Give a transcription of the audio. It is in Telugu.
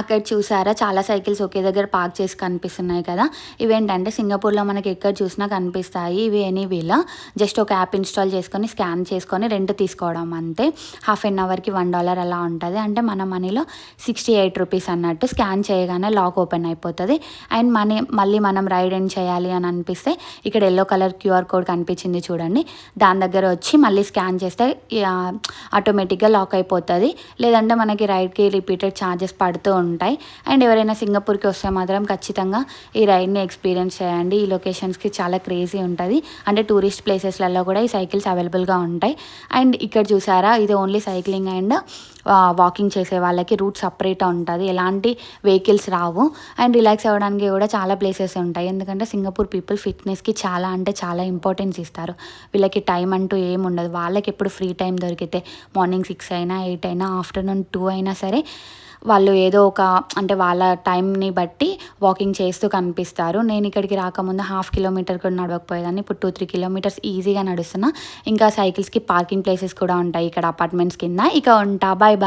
అక్కడ చూసారా? చాలా సైకిల్స్ ఒకే దగ్గర పార్క్ చేసి కనిపిస్తున్నాయి కదా. ఇవేంటంటే సింగపూర్లో మనకి ఎక్కడ చూసినా కనిపిస్తాయి ఇవి ఎనీవేల జస్ట్ ఒక యాప్ ఇన్స్టాల్ చేసుకొని స్కాన్ చేసుకొని రెంట్ తీసుకోవడం అంతే. హాఫ్ ఎన్ అవర్కి వన్ డాలర్ అలా ఉంటుంది. అంటే మన మనీలో సిక్స్టీ ఎయిట్ రూపీస్ అన్నట్టు స్కాన్ చేయగానే లాక్ ఓపెన్ అయిపోతుంది. అండ్ మనీ మళ్ళీ మనం రైడ్ ఎండ్ చేయాలి అని అనిపిస్తే ఇక్కడ ఎల్లో కలర్ క్యూఆర్ కోడ్ కనిపించింది చూడండి. దాని దగ్గర వచ్చి మళ్ళీ స్కాన్ చేస్తే ఆటోమేటిక్గా లాక్ అయిపోతుంది. లేదంటే మనకి రైడ్కి రిపీటెడ్ ఛార్జెస్ పడుతూ ఉంటాయి. అండ్ ఎవరైనా సింగపూర్కి వస్తే మాత్రం ఖచ్చితంగా ఈ రైడ్ని ఎక్స్పీరియన్స్ చేయండి. ఈ లొకేషన్స్కి చాలా క్రేజీ ఉంటుంది. అంటే టూరిస్ట్ ప్లేసెస్లలో కూడా ఈ సైకిల్స్ అవైలబుల్గా ఉంటాయి. అండ్ ఇక్కడ చూసారా? ఇది ఓన్లీ సైక్లింగ్ అండ్ వాకింగ్ చేసే వాళ్ళకి రూట్ సపరేట్ ఉంటుంది. ఎలాంటి వెహికల్స్ రావు. అండ్ రిలాక్స్ అవ్వడానికి కూడా చాలా ప్లేసెస్ ఉంటాయి. ఎందుకంటే సింగపూర్ పీపుల్ ఫిట్నెస్కి చాలా అంటే చాలా ఇంపార్టెన్స్ ఇస్తారు. వీళ్ళకి టైం అంటూ ఏం ఉండదు. వాళ్ళకి ఎప్పుడు ఫ్రీ టైం దొరికితే మార్నింగ్ సిక్స్ అయినా ఎయిట్ అయినా ఆఫ్టర్నూన్ టూ అయినా సరే వాళ్ళు ఏదో ఒక అంటే వాళ్ళ టైంని బట్టి వాకింగ్ చేస్తూ కనిపిస్తారు. నేను ఇక్కడికి రాకముందు హాఫ్ కిలోమీటర్ కూడా నడవకపోయేదాన్ని. ఇప్పుడు టూ త్రీ కిలోమీటర్స్ ఈజీగా నడుస్తున్నా. ఇంకా సైకిల్స్కి పార్కింగ్ ప్లేసెస్ కూడా ఉంటాయి ఇక్కడ అపార్ట్మెంట్స్ కింద. ఇక ఉంటా. Bye bye